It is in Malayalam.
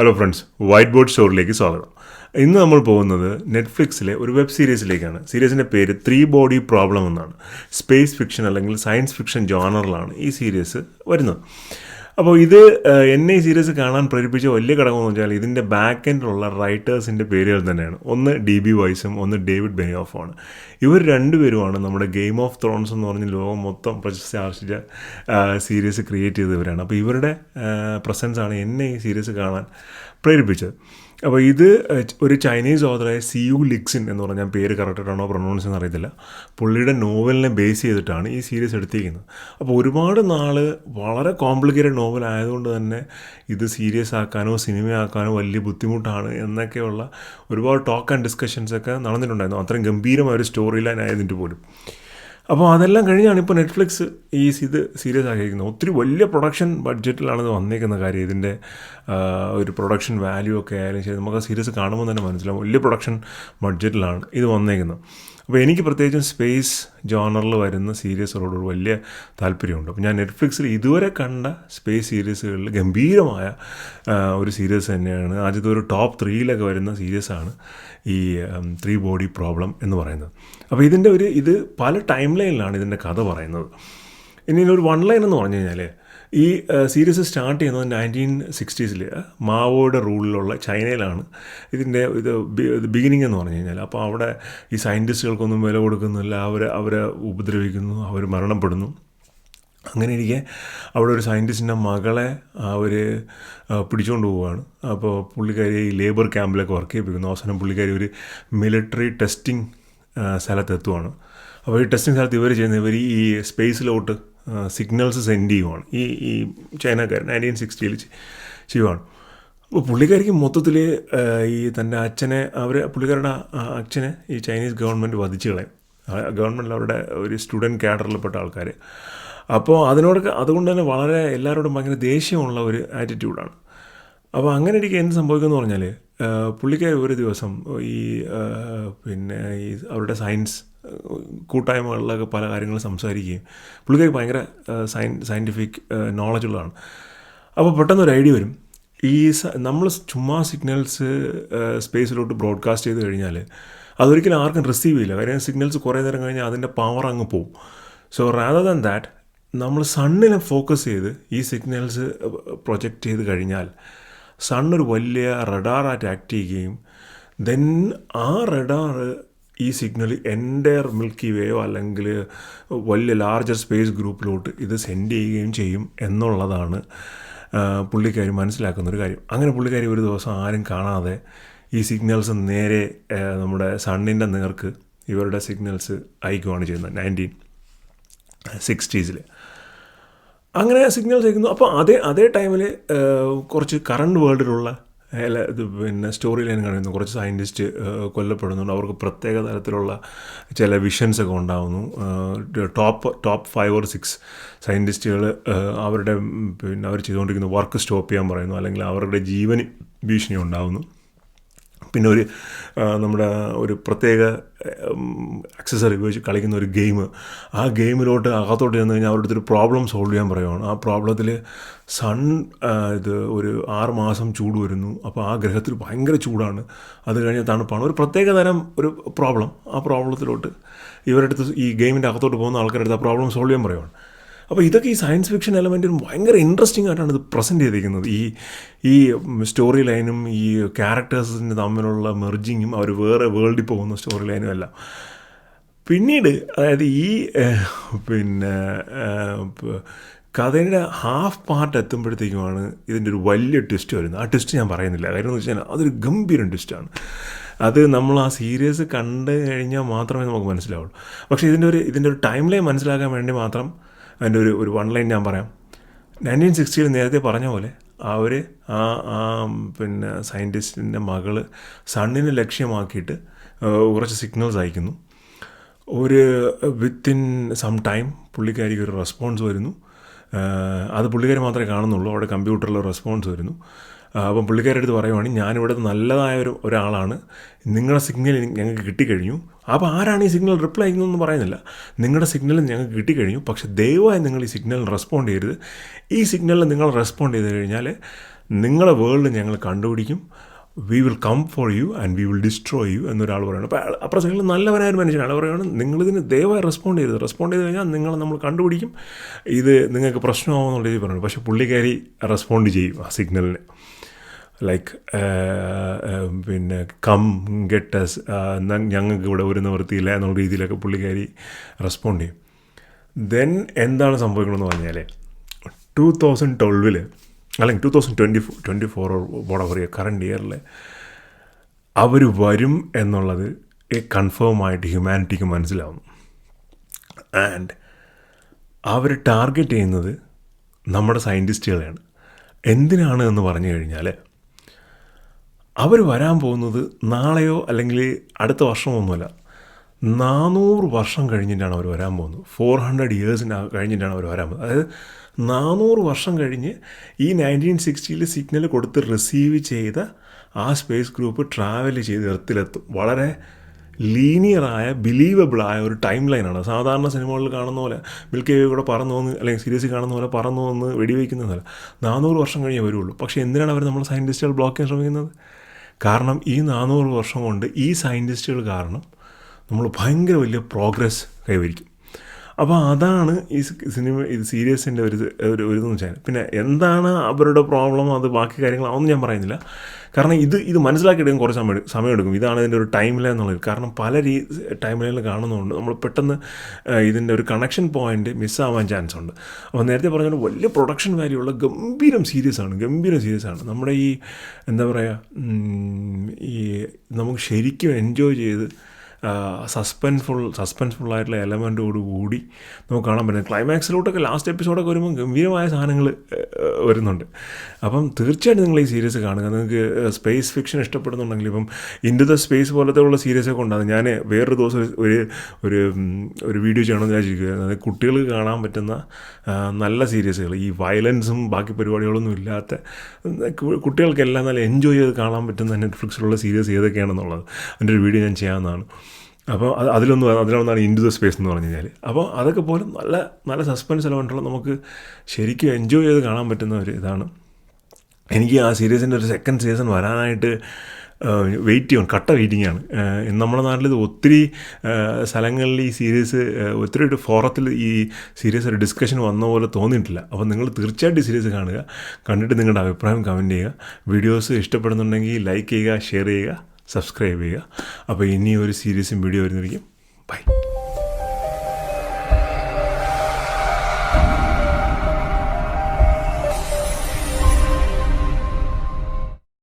ഹലോ ഫ്രണ്ട്സ് വൈറ്റ് ബോർഡ് ഷോറിലേക്ക് സ്വാഗതം. ഇന്ന് നമ്മൾ പോകുന്നത് നെറ്റ്ഫ്ലിക്സിലെ ഒരു വെബ് സീരീസിലേക്കാണ്. സീരീസിന്റെ പേര് ത്രീ ബോഡി പ്രോബ്ലം എന്നാണ്. സ്പേസ് ഫിക്ഷൻ അല്ലെങ്കിൽ സയൻസ് ഫിക്ഷൻ ജോണറിലാണ് ഈ സീരീസ് വരുന്നത്. അപ്പോൾ ഇത് എന്നെ ഈ സീരീസ് കാണാൻ പ്രേരിപ്പിച്ച വലിയ ഘടകമെന്ന് വെച്ചാൽ ഇതിന്റെ ബാക്ക് എൻഡിലുള്ള റൈറ്റേഴ്സിന്റെ പേരുകൾ തന്നെയാണ്. ഒന്ന് ഡി ബി വൈസും ഒന്ന് ഡേവിഡ് ബെനിയോഫുമാണ് ഇവർ രണ്ടുപേരുമാണ് നമ്മുടെ ഗെയിം ഓഫ് ത്രോൺസ് എന്ന് പറഞ്ഞ ലോകം മൊത്തം പ്രശസ്തി ആർജിച്ച സീരീസ് ക്രിയേറ്റ് ചെയ്തവരാണ്. അപ്പോൾ ഇവരുടെ പ്രസൻസാണ് എന്നെ ഈ സീരീസ് കാണാൻ പ്രേരിപ്പിച്ചത്. അപ്പോൾ ഇത് ഒരു ചൈനീസ് ഓതറായ സി യു ലിക്സിൻ എന്ന് പറഞ്ഞാൽ ഞാൻ പേര് കറക്റ്റായിട്ടാണോ പ്രൊണൗൺസ് എന്ന് അറിയത്തില്ല പുള്ളിയുടെ നോവലിനെ ബേസ് ചെയ്തിട്ടാണ് ഈ സീരീസ് എടുത്തിരിക്കുന്നത്. അപ്പോൾ ഒരുപാട് നാൾ വളരെ കോംപ്ലിക്കേറ്റഡ് നോവൽ ആയതുകൊണ്ട് തന്നെ ഇത് സീരിയസ് ആക്കാനോ സിനിമയാക്കാനോ വലിയ ബുദ്ധിമുട്ടാണ് എന്നൊക്കെയുള്ള ഒരുപാട് ടോക്ക് ആൻഡ് ഡിസ്കഷൻസ് ഒക്കെ നടന്നിട്ടുണ്ടായിരുന്നു. അത്രയും ഗംഭീരമായ ഒരു സ്റ്റോറി ലൈൻ ആയതിന്റെ പോലും. അപ്പോൾ അതെല്ലാം കഴിഞ്ഞാണ് ഇപ്പോൾ നെറ്റ്ഫ്ലിക്സ് ഈ ഇത് സീരിയസ് ആക്കിയിരിക്കുന്നത്. ഒത്തിരി വലിയ പ്രൊഡക്ഷൻ ബഡ്ജറ്റിലാണ് ഇത് വന്നേക്കുന്ന കാര്യം. ഇതിന്റെ ഒരു പ്രൊഡക്ഷൻ വാല്യൂ ഒക്കെ ആയാലും ശരി നമുക്ക് ആ സീരീസ് കാണുമ്പോൾ തന്നെ മനസ്സിലാവും. വലിയ പ്രൊഡക്ഷൻ ബഡ്ജറ്റിലാണ് ഇത് വന്നേക്കുന്നത്. അപ്പോൾ എനിക്ക് പ്രത്യേകിച്ചും സ്പേസ് ജോണറിൽ വരുന്ന സീരീസുകളോട് വലിയ താല്പര്യമുണ്ട്. അപ്പോൾ ഞാൻ നെറ്റ്ഫ്ലിക്സിൽ ഇതുവരെ കണ്ട സ്പേസ് സീരീസുകളിൽ ഗംഭീരമായ ഒരു സീരീസ് തന്നെയാണ്. ആദ്യത്തെ ഒരു ടോപ്പ് ത്രീയിലൊക്കെ വരുന്ന സീരീസാണ് ഈ ത്രീ ബോഡി പ്രോബ്ലം എന്ന് പറയുന്നത്. അപ്പോൾ ഇതിന്റെ ഒരു ഇത് പല ടൈം ലൈനിലാണ് ഇതിന്റെ കഥ പറയുന്നത്. ഇനി ഒരു വൺ ലൈൻ എന്ന് പറഞ്ഞു കഴിഞ്ഞാൽ ഈ സീരീസ് സ്റ്റാർട്ട് ചെയ്യുന്നത് നയന്റീൻ സിക്സ്റ്റീസിൽ മാവോയുടെ റൂളിലുള്ള ചൈനയിലാണ്. ഇതിന്റെ ഇത് ബിഗിനിങ് എന്ന് പറഞ്ഞു കഴിഞ്ഞാൽ അപ്പോൾ അവിടെ ഈ സയന്റിസ്റ്റുകൾക്കൊന്നും വില കൊടുക്കുന്നില്ല. അവർ അവരെ ഉപദ്രവിക്കുന്നു. അവർ മരണപ്പെടുന്നു. അങ്ങനെ ഇരിക്കെ അവിടെ ഒരു സയന്റിസ്റ്റിന്റെ മകളെ അവർ പിടിച്ചുകൊണ്ട് പോവുകയാണ്. അപ്പോൾ പുള്ളിക്കാരി ഈ ലേബർ ക്യാമ്പിലൊക്കെ വർക്ക് ചെയ്യിപ്പിക്കുന്നു. അവസാനം പുള്ളിക്കാരി ഒരു മിലിറ്ററി ടെസ്റ്റിംഗ് സ്ഥലത്തെത്തുവാണ്. അപ്പോൾ ഈ ടെസ്റ്റിംഗ് സ്ഥലത്ത് ഇവർ ചെയ്യുന്ന ഇവർ ഈ സ്പേസിലോട്ട് സിഗ്നൽസ് സെൻഡ് ചെയ്യുവാണ്. ഈ ഈ ചൈനക്കാരൻ നയന്റീൻ സിക്സ്റ്റിയിൽ ചെയ്യുവാണ്. അപ്പോൾ പുള്ളിക്കാരിക്ക് മൊത്തത്തിൽ ഈ തന്റെ അച്ഛനെ അവർ പുള്ളിക്കാരുടെ അച്ഛനെ ഈ ചൈനീസ് ഗവൺമെന്റ് വധിച്ചു കളയും. ഗവൺമെന്റ് അവരുടെ ഒരു സ്റ്റുഡന്റ് കാഡറിൽപ്പെട്ട ആൾക്കാർ അപ്പോൾ അതിനോടൊക്കെ അതുകൊണ്ട് തന്നെ വളരെ എല്ലാവരോടും ഭയങ്കര ദേഷ്യമുള്ള ഒരു ആറ്റിറ്റ്യൂഡാണ് അപ്പോൾ അങ്ങനെ എനിക്ക് എന്ത് സംഭവിക്കുമെന്ന് പറഞ്ഞാൽ പുള്ളിക്കാർ ഒരു ദിവസം ഈ പിന്നെ ഈ അവരുടെ സയൻസ് കൂട്ടായ്മകളിലൊക്കെ പല കാര്യങ്ങളും സംസാരിക്കുകയും പുള്ളിക്കാർക്ക് ഭയങ്കര സയൻ സയന്റിഫിക് നോളജ് ഉള്ളതാണ്. അപ്പോൾ പെട്ടെന്ന് ഒരു ഐഡിയ വരും. ഈ നമ്മൾ ചുമ്മാ സിഗ്നൽസ് സ്പേസിലോട്ട് ബ്രോഡ്കാസ്റ്റ് ചെയ്ത് കഴിഞ്ഞാൽ അതൊരിക്കലും ആർക്കും റിസീവ് ചെയ്യില്ല. കാര്യം സിഗ്നൽസ് കുറേ നേരം കഴിഞ്ഞാൽ അതിന്റെ പവർ അങ്ങ് പോവും. സോ റാദർ ദാൻ ദാറ്റ് നമ്മൾ സണ്ണിനെ ഫോക്കസ് ചെയ്ത് ഈ സിഗ്നൽസ് പ്രൊജക്റ്റ് ചെയ്ത് കഴിഞ്ഞാൽ സണ്ണൊരു വലിയ റഡാറായിട്ട് ആക്ട് ചെയ്യുകയും ദെൻ ആ റഡാർ ഈ സിഗ്നൽ എന്റയർ മിൽക്കി വേയോ അല്ലെങ്കിൽ വലിയ ലാർജർ സ്പേസ് ഗ്രൂപ്പിലോട്ട് ഇത് സെൻഡ് ചെയ്യുകയും ചെയ്യും എന്നുള്ളതാണ് പുള്ളിക്കാരി മനസ്സിലാക്കുന്ന ഒരു കാര്യം. അങ്ങനെ പുള്ളിക്കാരി ഒരു ദിവസം ആരും കാണാതെ ഈ സിഗ്നൽസ് നേരെ നമ്മുടെ സണ്ണിന്റെ നേർക്ക് ഇവരുടെ സിഗ്നൽസ് അയക്കുകയാണ് ചെയ്യുന്നത് നയന്റീൻ സിക്സ്റ്റീസിൽ അങ്ങനെ സിഗ്നൽസ് അയക്കുന്നു. അപ്പോൾ അതേ അതേ ടൈമിൽ കുറച്ച് കറണ്ട് വേൾഡിലുള്ള അല്ല, പിന്നെ സ്റ്റോറി ലൈൻ കാണിക്കുന്നു. കുറച്ച് സയന്റിസ്റ്റ് കൊല്ലപ്പെടുന്നുണ്ട്. അവർക്ക് പ്രത്യേക തരത്തിലുള്ള ചില വിഷൻസ് ഒക്കെ ഉണ്ടാകുന്നു top top five or six സയന്റിസ്റ്റുകൾ അവരുടെ പിന്നെ അവർ ചെയ്തുകൊണ്ടിരിക്കുന്ന വർക്ക് സ്റ്റോപ്പ് ചെയ്യാൻ പറയുന്നു. അല്ലെങ്കിൽ അവരുടെ ജീവന് ഭീഷണി ഉണ്ടാകുന്നു പിന്നെ ഒരു നമ്മുടെ ഒരു പ്രത്യേക അക്സസറി ഉപയോഗിച്ച് കളിക്കുന്ന ഒരു ഗെയിം ആ ഗെയിമിലോട്ട് അകത്തോട്ട് ചെന്ന് കഴിഞ്ഞാൽ അവരുടെ ഒരു പ്രോബ്ലം സോൾവ് ചെയ്യാൻ പറയുവാണ്. ആ പ്രോബ്ലത്തിൽ സൺ ഇത് ഒരു ആറ് മാസം ചൂട് വരുന്നു. അപ്പോൾ ആ ഗ്രഹത്തിൽ ഭയങ്കര ചൂടാണ്. അത് കഴിഞ്ഞ് തണുപ്പാണ് ഒരു പ്രത്യേക തരം ഒരു പ്രോബ്ലം ആ പ്രോബ്ലത്തിലോട്ട് ഇവരുടെ അടുത്ത് ഈ ഗെയിമിന്റെ അകത്തോട്ട് പോകുന്ന ആൾക്കാരുടെ അടുത്ത് ആ പ്രോബ്ലം സോൾവ് ചെയ്യാൻ പറയുവാണ്. അപ്പോൾ ഇതൊക്കെ ഈ സയൻസ് ഫിക്ഷൻ എലമെന്റും ഭയങ്കര ഇൻട്രസ്റ്റിംഗ് ആയിട്ടാണ് ഇത് പ്രസന്റ് ചെയ്തിരിക്കുന്നത്. ഈ ഈ സ്റ്റോറി ലൈനും ഈ ക്യാരക്ടേഴ്സിന്റെ തമ്മിലുള്ള മെർജിങ്ങും അവർ വേറെ വേൾഡിൽ പോകുന്ന സ്റ്റോറി ലൈനും എല്ലാം പിന്നീട് അതായത് ഈ പിന്നെ കഥയുടെ ഹാഫ് പാർട്ട് എത്തുമ്പോഴത്തേക്കുമാണ് ഇതിന്റെ ഒരു വലിയ ട്വിസ്റ്റ് വരുന്നത്. ആ ട്വിസ്റ്റ് ഞാൻ പറയുന്നില്ല. കാര്യം എന്ന് വെച്ചാൽ അതൊരു ഗംഭീരം ട്വിസ്റ്റാണ് അത് നമ്മൾ ആ സീരീസ് കണ്ടു കഴിഞ്ഞാൽ മാത്രമേ നമുക്ക് മനസ്സിലാവുള്ളൂ. പക്ഷേ ഇതിന്റെ ഒരു ഇതിന്റെ ഒരു ടൈം ലൈൻ മനസ്സിലാക്കാൻ വേണ്ടി മാത്രം അതിന്റെ ഒരു ഒരു വൺ ലൈൻ ഞാൻ പറയാം. നയന്റീൻ സിക്സ്റ്റിയിൽ നേരത്തെ പറഞ്ഞ പോലെ അവർ ആ ആ പിന്നെ സയന്റിസ്റ്റിന്റെ മകൾ സണ്ണിനെ ലക്ഷ്യമാക്കിയിട്ട് കുറച്ച് സിഗ്നൽസ് അയക്കുന്നു. ഒരു വിത്തിൻ സം ടൈം പുള്ളിക്കാരിക്ക് ഒരു റെസ്പോൺസ് വരുന്നു. അത് പുള്ളിക്കാർ മാത്രമേ കാണുന്നുള്ളൂ. അവിടെ കമ്പ്യൂട്ടറിൽ റെസ്പോൺസ് വരുന്നു. അപ്പം പുള്ളിക്കാരുടെ അടുത്ത് പറയുവാണ് ഞാനിവിടെ നല്ലതായ ഒരു ഒരാളാണ്. നിങ്ങളുടെ സിഗ്നൽ ഞങ്ങൾക്ക് കിട്ടിക്കഴിഞ്ഞു. അപ്പോൾ ആരാണ് ഈ സിഗ്നൽ റിപ്ലൈ ചെയ്യുന്നതെന്ന് പറയുന്നില്ല. നിങ്ങളുടെ സിഗ്നൽ ഞങ്ങൾക്ക് കിട്ടിക്കഴിഞ്ഞു. പക്ഷേ ദയവായി നിങ്ങൾ ഈ സിഗ്നലിന് റെസ്പോണ്ട് ചെയ്യരുത്. ഈ സിഗ്നലിൽ നിങ്ങൾ റെസ്പോണ്ട് ചെയ്ത് കഴിഞ്ഞാൽ നിങ്ങളുടെ വേൾഡ് ഞങ്ങൾ കണ്ടുപിടിക്കും. We will come for you and we will destroy you എന്നൊരാൾ പറയുന്നത് അപ്പോൾ അപ്പുറം സൈഡിൽ നല്ലവനായ മനുഷ്യനാണ്. പറയുകയാണ് നിങ്ങളിതിന് ദയവായി റെസ്പോണ്ട് ചെയ്ത് റെസ്പോണ്ട് ചെയ്ത് കഴിഞ്ഞാൽ നിങ്ങളെ നമ്മൾ കണ്ടുപിടിക്കും. ഇത് നിങ്ങൾക്ക് പ്രശ്നമാവുമെന്നുള്ള രീതി പറഞ്ഞു പക്ഷേ പുള്ളിക്കാരി റെസ്പോണ്ട് ചെയ്യും ആ സിഗ്നലിന് ലൈക്ക് പിന്നെ കം ഗെറ്റ് അസ് ഞങ്ങൾക്ക് ഇവിടെ ഒരു നിവൃത്തിയില്ല എന്നുള്ള രീതിയിലൊക്കെ പുള്ളിക്കാരി റെസ്പോണ്ട് ചെയ്യും. ദെൻ എന്താണ് സംഭവിക്കണമെന്ന് പറഞ്ഞാൽ ടു തൗസൻഡ് ട്വൽവിൽ അല്ലെങ്കിൽ two thousand twenty four twenty four വോടെ പറയുക കറണ്ട് ഇയറിൽ അവർ വരും എന്നുള്ളത് കൺഫേം ആയിട്ട് ഹ്യൂമാനിറ്റിക്ക് മനസ്സിലാവുന്നു. ആൻഡ് അവർ ടാർഗറ്റ് ചെയ്യുന്നത് നമ്മുടെ സയന്റിസ്റ്റുകളെയാണ് എന്തിനാണ് എന്ന് പറഞ്ഞു കഴിഞ്ഞാൽ അവർ വരാൻ പോകുന്നത് നാളെയോ അല്ലെങ്കിൽ അടുത്ത വർഷമൊന്നുമല്ല. നാനൂറ് വർഷം കഴിഞ്ഞിട്ടാണ് അവർ വരാൻ പോകുന്നത്. ഫോർ ഹൺഡ്രഡ് ഇയേഴ്സിന് കഴിഞ്ഞിട്ടാണ് അവർ വരാൻ പോകുന്നത്. അതായത് നാനൂറ് വർഷം കഴിഞ്ഞ് ഈ നയന്റീൻ സിക്സ്റ്റിയിൽ സിഗ്നൽ കൊടുത്ത് റിസീവ് ചെയ്ത ആ സ്പേസ് ഗ്രൂപ്പ് ട്രാവൽ ചെയ്ത് എർത്തിലെത്തും വളരെ ലീനിയറായ ബിലീവബിളായ ഒരു ടൈം ലൈനാണ് സാധാരണ സിനിമകളിൽ കാണുന്ന പോലെ മിൽക്കി വേ കൂടെ പറന്നു വന്ന് അല്ലെങ്കിൽ സീരീസിൽ കാണുന്ന പോലെ പറന്നു വന്ന് വെടിവെക്കുന്നതല്ല. നാനൂറ് വർഷം കഴിഞ്ഞേ വരുള്ളൂ. പക്ഷേ എന്തിനാണ് അവർ നമ്മൾ സയന്റിസ്റ്റുകൾ ബ്ലോക്ക് ചെയ്യാൻ ശ്രമിക്കുന്നത്? കാരണം ഈ നാനൂറ് വർഷം കൊണ്ട് ഈ സയന്റിസ്റ്റുകൾ കാരണം നമ്മൾ ഭയങ്കര വലിയ പ്രോഗ്രസ് കൈവരിക്കും. അപ്പോൾ അതാണ് ഈ സിനിമ ഇത് സീരിയസിന്റെ ഒരു ഒരു ഒരു ഇതെന്ന് വെച്ചാൽ പിന്നെ എന്താണ് അവരുടെ പ്രോബ്ലം അത് ബാക്കി കാര്യങ്ങൾ അതൊന്നും ഞാൻ പറയുന്നില്ല. കാരണം ഇത് ഇത് മനസ്സിലാക്കി എടുക്കാൻ കുറച്ച് സമയം സമയമെടുക്കും. ഇതാണ് ഇതിന്റെ ഒരു ടൈം ലൈൻ എന്നുള്ളത്. കാരണം പല രീ ടൈം ലൈനിൽ കാണുന്നതുകൊണ്ട് നമ്മൾ പെട്ടെന്ന് ഇതിന്റെ ഒരു കണക്ഷൻ പോയിന്റ് മിസ്സാവാൻ ചാൻസ് ഉണ്ട്. അപ്പോൾ നേരത്തെ പറഞ്ഞ വലിയ പ്രൊഡക്ഷൻ വാല്യൂ ഉള്ള ഗംഭീരം സീരിയസ് ആണ്. ഗംഭീരം സീരിയസ് ആണ്. നമ്മുടെ ഈ എന്താ പറയുക ഈ നമുക്ക് ശരിക്കും എൻജോയ് ചെയ്ത് സസ്പെൻസ്ഫുൾ സസ്പെൻസ്ഫുൾ ആയിട്ടുള്ള എലമെന്റോട് കൂടി നമുക്ക് കാണാൻ പറ്റും. ക്ലൈമാക്സിലോട്ടൊക്കെ ലാസ്റ്റ് എപ്പിസോഡൊക്കെ വരുമ്പോൾ ഗംഭീരമായ സാധനങ്ങൾ വരുന്നുണ്ട്. അപ്പം തീർച്ചയായിട്ടും നിങ്ങൾ ഈ സീരീസ് കാണുക. നിങ്ങൾക്ക് സ്പേസ് ഫിക്ഷൻ ഇഷ്ടപ്പെടുന്നുണ്ടെങ്കിൽ ഇപ്പം ഇൻഡു ദ സ്പേസ് പോലത്തെ ഉള്ള സീരീസൊക്കെ ഉണ്ടാകും ഞാൻ വേറൊരു ദിവസം ഒരു ഒരു ഒരു വീഡിയോ ചെയ്യണമെന്ന് വിചാരിച്ചിരിക്കുന്നത് അതായത് കുട്ടികൾക്ക് കാണാൻ പറ്റുന്ന നല്ല സീരീസുകൾ ഈ വയലൻസും ബാക്കി പരിപാടികളൊന്നും ഇല്ലാത്ത കുട്ടികൾക്കെല്ലാം നല്ല എൻജോയ് ചെയ്ത് കാണാൻ പറ്റുന്ന നെറ്റ്ഫ്ലിക്സിലുള്ള സീരീസ് ഏതൊക്കെയാണെന്നുള്ളത്. അതിന്റെ ഒരു വീഡിയോ ഞാൻ ചെയ്യാവുന്നതാണ്. അപ്പോൾ അത് അതിലൊന്നും അതിലൊന്നാണ് ഇൻഡു ദ സ്പേസ് എന്ന് പറഞ്ഞു കഴിഞ്ഞാൽ അപ്പോൾ അതൊക്കെ പോലും നല്ല നല്ല സസ്പെൻസ് എലമെന്റുള്ള നമുക്ക് ശരിക്കും എൻജോയ് ചെയ്ത് കാണാൻ പറ്റുന്ന ഒരു ഇതാണ്. എനിക്ക് ആ സീരീസിന്റെ ഒരു സെക്കൻഡ് സീസൺ വരാനായിട്ട് വെയിറ്റ് ചെയ്യണം കട്ട വെയിറ്റിംഗ് ആണ്. നമ്മുടെ നാട്ടിൽ ഇത് ഒത്തിരി സ്ഥലങ്ങളിൽ ഈ സീരീസ് ഒത്തിരി ഒരു ഫോറത്തിൽ ഈ സീരീസ് ഒരു ഡിസ്കഷൻ വന്ന പോലെ തോന്നിയിട്ടില്ല. അപ്പോൾ നിങ്ങൾ തീർച്ചയായിട്ടും ഈ സീരീസ് കാണുക. കണ്ടിട്ട് നിങ്ങളുടെ അഭിപ്രായം കമന്റ് ചെയ്യുക. വീഡിയോസ് ഇഷ്ടപ്പെടുന്നുണ്ടെങ്കിൽ ലൈക്ക് ചെയ്യുക ഷെയർ ചെയ്യുക. സബ്സ്ക്രൈബ് ചെയ്യുക. അപ്പോൾ ഇനി ഒരു സീരീസും വീഡിയോ വരുന്നതായിരിക്കും. ബൈ.